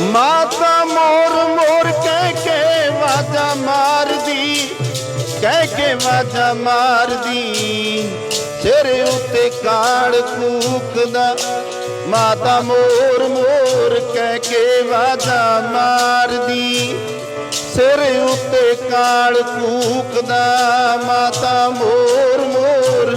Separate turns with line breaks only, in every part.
ਮਾਤਾ ਮੋਰ ਮੋਰ ਕਹਿ ਕੇ ਵਾਜਾ ਮਾਰਦੀ, ਕਹਿ ਕੇ ਵਾਜਾ ਮਾਰਦੀ। ਸਿਰ ਉੱਤੇ ਕਾਲ ਕੂਕਦਾ, ਮਾਤਾ ਮੋਰ ਮੋਰ ਕਹਿ ਕੇ ਵਾਜਾ ਮਾਰਦੀ। ਸਿਰ ਉੱਤੇ ਕਾਲ ਕੂਕਦਾ, ਮਾਤਾ ਮੋਰ ਮੋਰ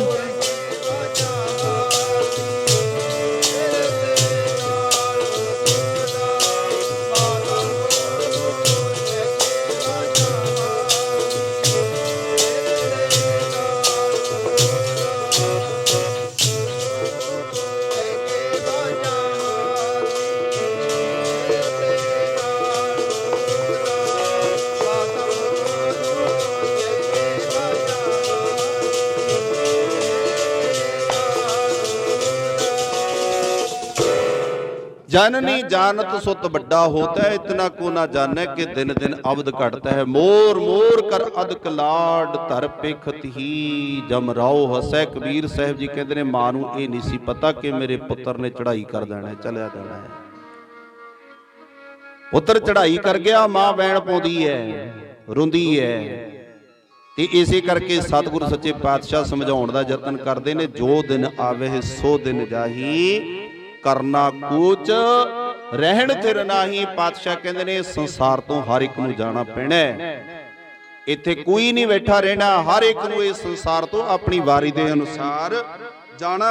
जननी जानत सुत बड्डा होता है इतना को ना जाने कि दिन दिन अवध घटता है मोर मोर कर ਅਦਕ ਲਾਡ ਧਰ ਪੇਖਤ ਹੀ ਜਮ ਰਾਓ ਹਸੈ ਕਬੀਰ ਸਾਹਿਬ ਜੀ ਕਹਿੰਦੇ ਨੇ ਮਾਂ ਨੂੰ ਇਹ ਨਹੀਂ ਸੀ ਪਤਾ ਕਿ ਮੇਰੇ ਪੁੱਤਰ ਨੇ ਚੜ੍ਹਾਈ ਕਰ ਦੇਣਾ ਹੈ ਚਲਿਆ ਜਾਣਾ ਹੈ ਪੁੱਤਰ ਚੜ੍ਹਾਈ ਕਰ ਗਿਆ ਮਾਂ ਵੈਣ ਪਾਉਂਦੀ ਹੈ ਰੋਂਦੀ ਹੈ ਤੇ ਇਸੇ ਕਰਕੇ ਸਤਿਗੁਰੂ ਸੱਚੇ ਪਾਤਸ਼ਾਹ ਸਮਝਾਉਣ ਦਾ ਯਤਨ ਕਰਦੇ ਨੇ ਜੋ ਦਿਨ ਆਵੇ ਸੋ ਦਿਨ ਜਾਹੀ ਕਰਨਾ ਕੂਚ। ਰਹਿਣ ਤੇਰ ਨਾਹੀ ਪਾਤਸ਼ਾਹ ਕਹਿੰਦੇ ਨੇ, ਸੰਸਾਰ ਤੋਂ ਹਰ ਇੱਕ ਨੂੰ ਜਾਣਾ ਪੈਣਾ ਇੱਥੇ ਕੋਈ ਨਹੀਂ ਬੈਠਾ ਰਹਿਣਾ, ਹਰ ਇੱਕ ਨੂੰ ਇਸ ਸੰਸਾਰ ਤੋਂ ਆਪਣੀ ਵਾਰੀ ਦੇ ਅਨੁਸਾਰ ਜਾਣਾ